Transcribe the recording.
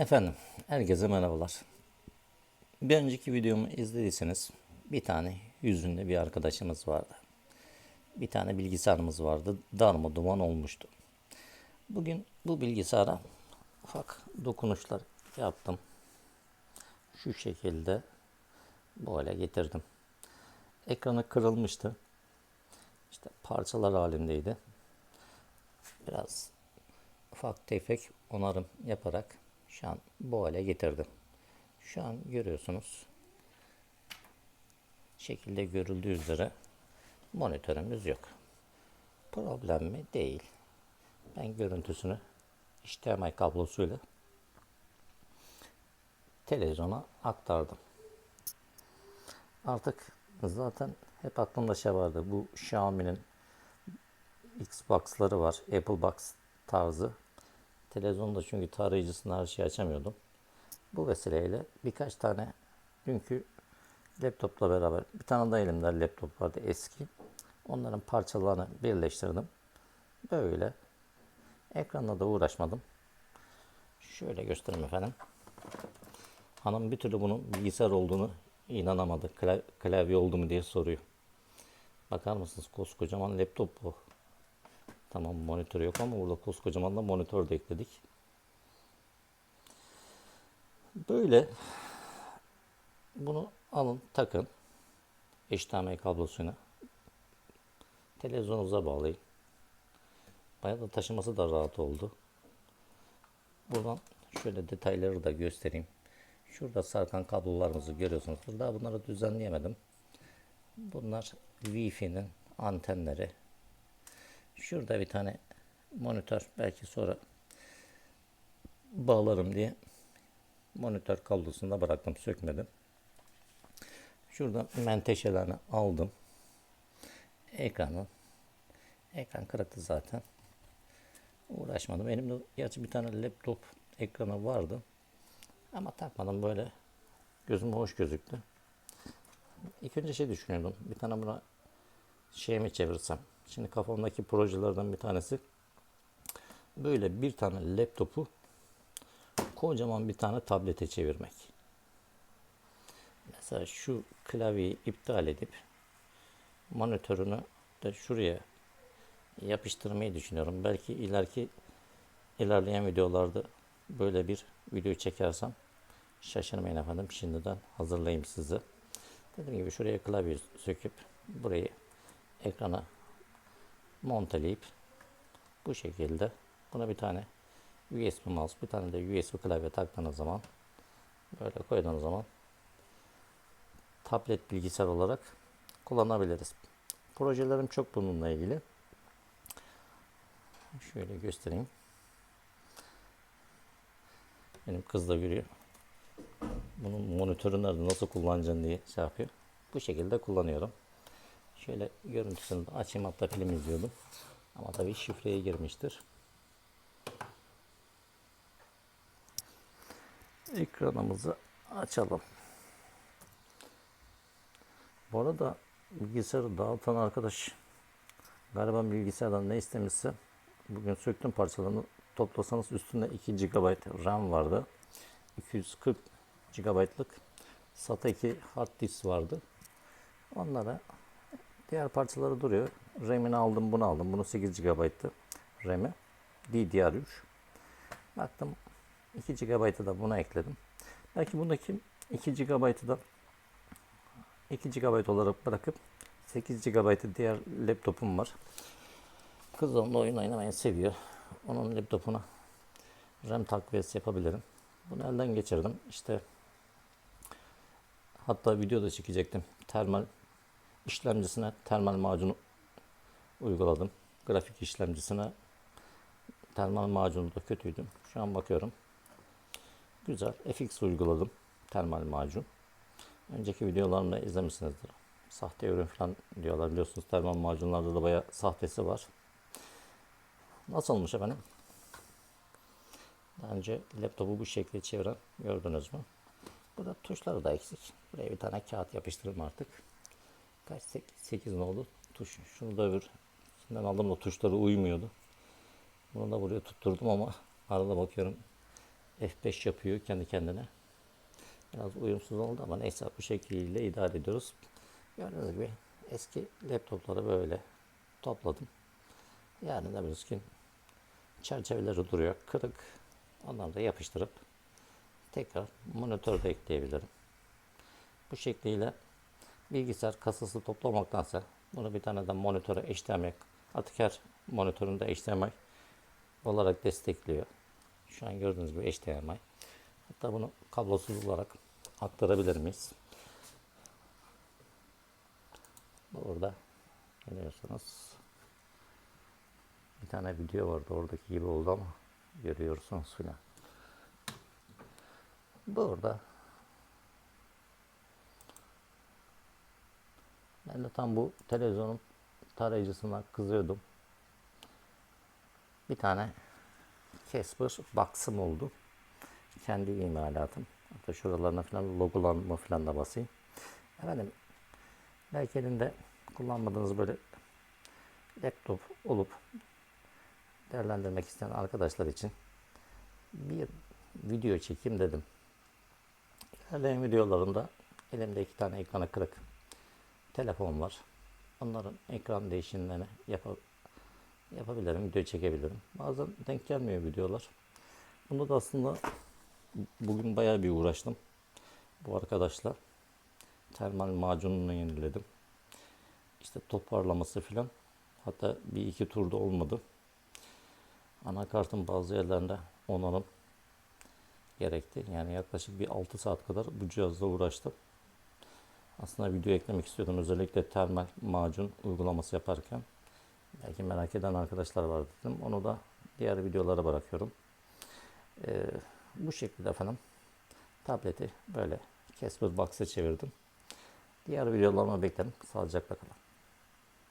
Efendim, herkese merhabalar. Bir önceki videomu izlediyseniz bir tane yüzünde bir arkadaşımız vardı. Bir tane bilgisayarımız vardı. Darma duman olmuştu. Bugün bu bilgisayara ufak dokunuşlar yaptım. Şu şekilde bu hale getirdim. Ekranı kırılmıştı. İşte parçalar halindeydi. Biraz ufak tefek onarım yaparak şu an bu hale getirdim. Şu an görüyorsunuz. Şekilde görüldüğü üzere monitörümüz yok. Problem mi? Değil. Ben görüntüsünü HDMI kablosuyla televizyona aktardım. Artık zaten hep aklımda şey vardı. Bu Xiaomi'nin Xbox'ları var. Apple Box tarzı. Televizyonda çünkü tarayıcısını her şeyi açamıyordum. Bu vesileyle birkaç tane dünkü laptopla beraber bir tane daha elimde laptop vardı eski. Onların parçalarını birleştirdim. Böyle ekranla da uğraşmadım. Şöyle göstereyim efendim. Hanım bir türlü bunun bilgisayar olduğunu inanamadı. Kla- Klavye oldu mu diye soruyor. Bakar mısınız koskocaman laptop bu. Tamam monitör yok ama burada koskocaman da monitör de ekledik. Böyle bunu alın takın HDMI kablosuna televizyonunuza bağlayın. Bayağı da taşıması da rahat oldu. Buradan şöyle detayları da göstereyim. Şurada sarkan kablolarımızı görüyorsunuz. Daha bunları düzenleyemedim. Bunlar Wi-Fi'nin antenleri. Şurada bir tane monitör belki sonra bağlarım diye monitör kablosunu da bıraktım sökmedim. Şurada menteşelerini aldım. Ekranı ekran kırıktı zaten. Uğraşmadım. Elimde gerçi bir tane laptop ekranı vardı. Ama takmadım böyle. Gözüme hoş gözüktü. İlk önce şey düşünüyordum. Bir tane buna şey mi çevirsem? Şimdi kafamdaki projelerden bir tanesi böyle bir tane laptopu kocaman bir tane tablete çevirmek. Mesela şu klavyeyi iptal edip monitörünü de şuraya yapıştırmayı düşünüyorum. Belki ileriki ilerleyen videolarda böyle bir video çekersem şaşırmayın efendim. Şimdiden hazırlayayım sizi. Dediğim gibi şuraya klavye söküp burayı ekrana monteleyip bu şekilde buna bir tane USB mouse bir tane de USB klavye taktığınız zaman böyle koyduğunuz zaman tablet bilgisayar olarak kullanabiliriz. Projelerim çok bununla ilgili. Şöyle göstereyim. Benim kız da görüyor. Bunun monitörü nerede nasıl kullanacaksın diye şey yapıyor. Bu şekilde kullanıyorum. Şöyle görüntüsünü de açayım hatta film izliyordum. Ama tabii şifreye girmiştir. Ekranımızı açalım. Bu arada bilgisayarı dağıtan arkadaş galiba bilgisayardan ne istemişse bugün söktüm parçalarını toplasanız üstünde 2 GB RAM vardı. 240 GB'lık SATA 2 hard disk vardı. Onlara diğer parçaları duruyor. RAM'ini aldım bunu aldım. Bunu 8 GB'tı RAM'i. DDR3. Baktım 2 GB'ı da buna ekledim. Belki bundaki 2 GB'ı da 2 GB olarak bırakıp 8 GB diğer laptopum var. Kız onunla oyun oynamayı seviyor. Onun laptopuna RAM takviyesi yapabilirim. Bunu elden geçirdim. İşte hatta video da çekecektim. Termal işlemcisine termal macunu uyguladım. Grafik işlemcisine termal macunu da kötüydü. Şu an bakıyorum. Güzel. FX uyguladım. Termal macun. Önceki videolarımda izlemişsinizdir. Sahte ürün falan diyorlar. Biliyorsunuz termal macunlarda da bayağı sahtesi var. Nasıl olmuş efendim? Daha önce laptopu bu şekilde çeviren gördünüz mü? Burada tuşları da eksik. Buraya bir tane kağıt yapıştırdım artık. Kaç? 8 ne oldu? Tuş. Şunu da öbür. Şimdiden aldım da tuşları uymuyordu. Bunu da buraya tutturdum ama arada bakıyorum F5 yapıyor kendi kendine. Biraz uyumsuz oldu ama neyse bu şekilde idare ediyoruz. Gördüğünüz gibi eski laptopları böyle topladım. Da bir gün çerçeveleri duruyor. Kırık. Onları da yapıştırıp tekrar monitörde ekleyebilirim. Bu şekliyle bilgisayar kasası toplamaktansa bunu bir tane de monitöre artık her monitöründe HDMI olarak destekliyor. Şu an gördüğünüz gibi HDMI. Hatta bunu kablosuz olarak aktarabilir miyiz? Burada görüyorsunuz. Bir tane video vardı oradaki gibi oldu ama görüyorsunuz filan. Burada ben de tam bu televizyonun tarayıcısına kızıyordum. Bir tane Casper box'ım oldu. Kendi imalatım. Hatta şuralarına falan logolanma falan da basayım. Efendim belki elinde kullanmadığınız böyle laptop olup değerlendirmek isteyen arkadaşlar için bir video çekeyim dedim. İlerleyen videolarımda elimde iki tane ekranı kırık telefon var. Onların ekran değişimlerini yap yapabilirim, video çekebilirim. Bazen denk gelmiyor videolar. Bunda da aslında bugün bayağı bir uğraştım. Bu arkadaşla termal macununu yeniledim. İşte toparlaması filan. Hatta bir iki turda olmadı. Anakartın bazı yerlerinde onarım gerekti. Yani yaklaşık bir 6 saat kadar bu cihazla uğraştım. Aslında video eklemek istiyordum. Özellikle termal macun uygulaması yaparken. Belki merak eden arkadaşlar var dedim. Onu da diğer videolara bırakıyorum. Ee, bu şekilde efendim tableti böyle Casper Box'a çevirdim. Diğer videolarıma beklerim. Sağlıcakla kalın.